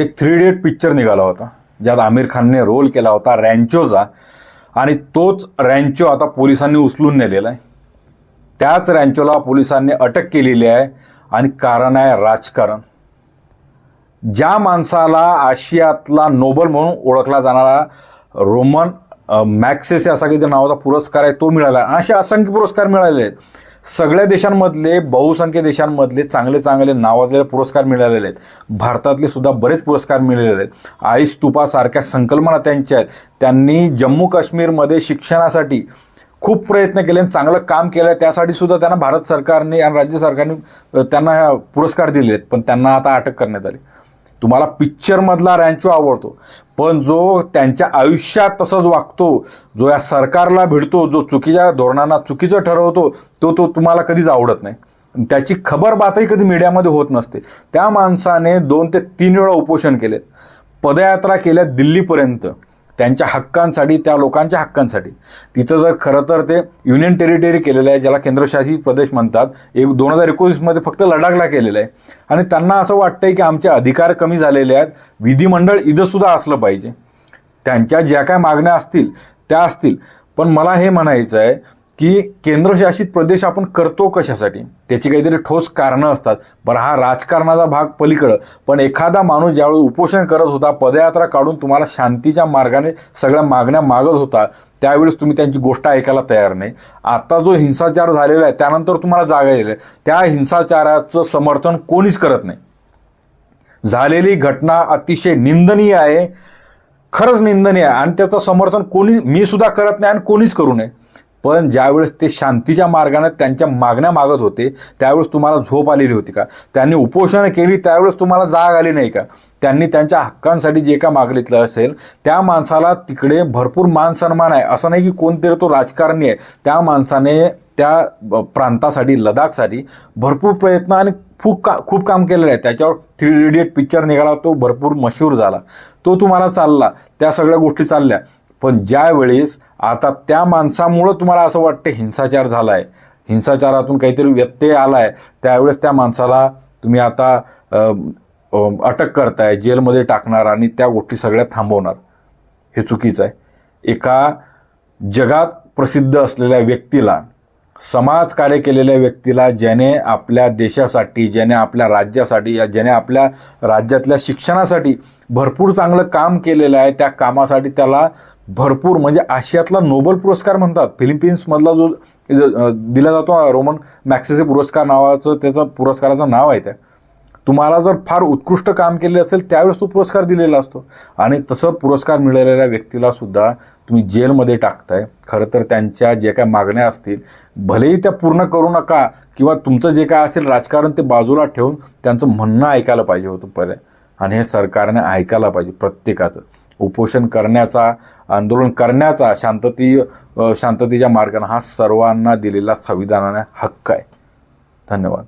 एक three idiot picture निघाला होता. ज्यात आमिर खानने रोल केला होता रॅन्चोचा आणि तोच रॅन्चो आता पोलिसांनी उचलून नेलेला आहे. त्याच रँचोला पोलिसांनी अटक केलेली आहे आणि कारण आहे राजकारण. ज्या माणसाला आशियातला नोबल म्हणून ओळखला जाणारा रोमन मॅक्सेस या असा काही नावाचा पुरस्कार आहे तो मिळाला. आणि असे असंख्य पुरस्कार मिळालेले आहेत. सगळ्या देशांमधले बहुसंख्य देशांमधले चांगले चांगले नावाजलेले पुरस्कार मिळालेले आहेत. भारतातले सुद्धा बरेच पुरस्कार मिळालेले आहेत. आई स्तूपासारख्या संकल्पना त्यांच्या आहेत. त्यांनी जम्मू काश्मीरमध्ये शिक्षणासाठी खूप प्रयत्न केले आणि चांगलं काम केलं त्यासाठी सुद्धा त्यांना भारत सरकारने आणि राज्य सरकारने त्यांना पुरस्कार दिले आहेत. पण त्यांना आता अटक करण्यात आली. तुम्हाला पिक्चरमधला रँचो आवडतो. पण जो त्यांच्या आयुष्यात तसंच वागतो जो या सरकारला भिडतो जो चुकीच्या धोरणांना चुकीचं ठरवतो तो तो तुम्हाला कधीच आवडत नाही. त्याची खबर बातही कधी मीडियामध्ये होत नसते. त्या माणसाने दोन ते तीन वेळा उपोषण केलेत. पदयात्रा केल्या दिल्लीपर्यंत. त्यांच्या हक्कांसाठी त्या लोकांच्या हक्कांसाठी. तिथं जर खरं तर ते युनियन टेरिटरी केलेलं आहे ज्याला केंद्रशासित प्रदेश म्हणतात एक दोन हजार एकोणीसमध्ये फक्त लडाखला केलेलं आहे. आणि त्यांना असं वाटतंय की आमचे अधिकार कमी झालेले आहेत विधिमंडळ इथंसुद्धा असलं पाहिजे. त्यांच्या ज्या काय मागण्या असतील त्या असतील. पण मला हे म्हणायचं आहे की केंद्रशासित प्रदेश आपण करतो कशासाठी? त्याची काहीतरी ठोस कारणं असतात. बरं हा राजकारणाचा भाग पलीकडं. पण एखादा माणूस ज्यावेळी उपोषण करत होता पदयात्रा काढून तुम्हाला शांतीच्या मार्गाने सगळ्या मागण्या मागत होता त्यावेळेस तुम्ही त्यांची गोष्ट ऐकायला तयार नाही. आता जो हिंसाचार झालेला आहे त्यानंतर तुम्हाला जागा येईल. त्या हिंसाचाराचं समर्थन कोणीच करत नाही. झालेली घटना अतिशय निंदनीय आहे. खरंच निंदनीय आहे. आणि त्याचं समर्थन कोणी मी सुद्धा करत नाही आणि कोणीच करू नये. पण ज्यावेळेस ते शांतीच्या मार्गाने त्यांच्या मागण्या मागत होते त्यावेळेस तुम्हाला झोप आलेली होती का? त्यांनी उपोषणं केली त्यावेळेस तुम्हाला जाग आली नाही का? त्यांनी त्यांच्या हक्कांसाठी जे काय मागितलं असेल त्या माणसाला तिकडे भरपूर मान सन्मान आहे. असं नाही की कोणतरी तो राजकारणी आहे. त्या माणसाने त्या प्रांतासाठी लडाखसाठी भरपूर प्रयत्न आणि खूप का खूप काम केलेलं आहे. त्याच्यावर थ्री इडियट पिक्चर निघाला तो भरपूर मशहूर झाला. तो तुम्हाला चालला. त्या सगळ्या गोष्टी चालल्या. पण ज्यावेळेस आता त्या माणसामुळं तुम्हाला असं वाटतं हिंसाचार झाला आहे हिंसाचारातून काहीतरी व्यत्यय आला आहे त्यावेळेस त्या माणसाला तुम्ही आता अटक करताय जेलमध्ये टाकणार आणि त्या गोष्टी सगळ्या थांबवणार. हे चुकीचं आहे. एका जगात प्रसिद्ध असलेल्या व्यक्तीला समाजकार्य केलेल्या व्यक्तीला ज्याने आपल्या देशासाठी ज्याने आपल्या राज्यासाठी या ज्याने आपल्या राज्यातल्या शिक्षणासाठी भरपूर चांगलं काम केलेलं आहे त्या कामासाठी त्याला भरपूर म्हणजे आशियातला नोबल पुरस्कार म्हणतात. फिलिपिन्समधला जो दिला जातो रोमन मॅक्सेसे पुरस्कार नावाचं त्याचं पुरस्काराचं नाव आहे त्या. तुम्हाला जर फार उत्कृष्ट काम केले असेल त्यावेळेस तो पुरस्कार दिलेला असतो. आणि तसं पुरस्कार मिळालेल्या व्यक्तीला सुद्धा तुम्ही जेलमध्ये टाकताय. खरं तर त्यांच्या जे काय मागण्या असतील भलेही त्या पूर्ण करू नका किंवा तुमचं जे काय असेल राजकारण ते बाजूला ठेवून त्यांचं म्हणणं ऐकायला पाहिजे होतं पहिले. आणि हे सरकारने ऐकायला पाहिजे प्रत्येकाचं. उपोषण करण्याचा आंदोलन करण्याचा शांतती शांततेच्या मार्गाने हा सर्वांना दिलेला संविधानाने हक्क आहे. धन्यवाद.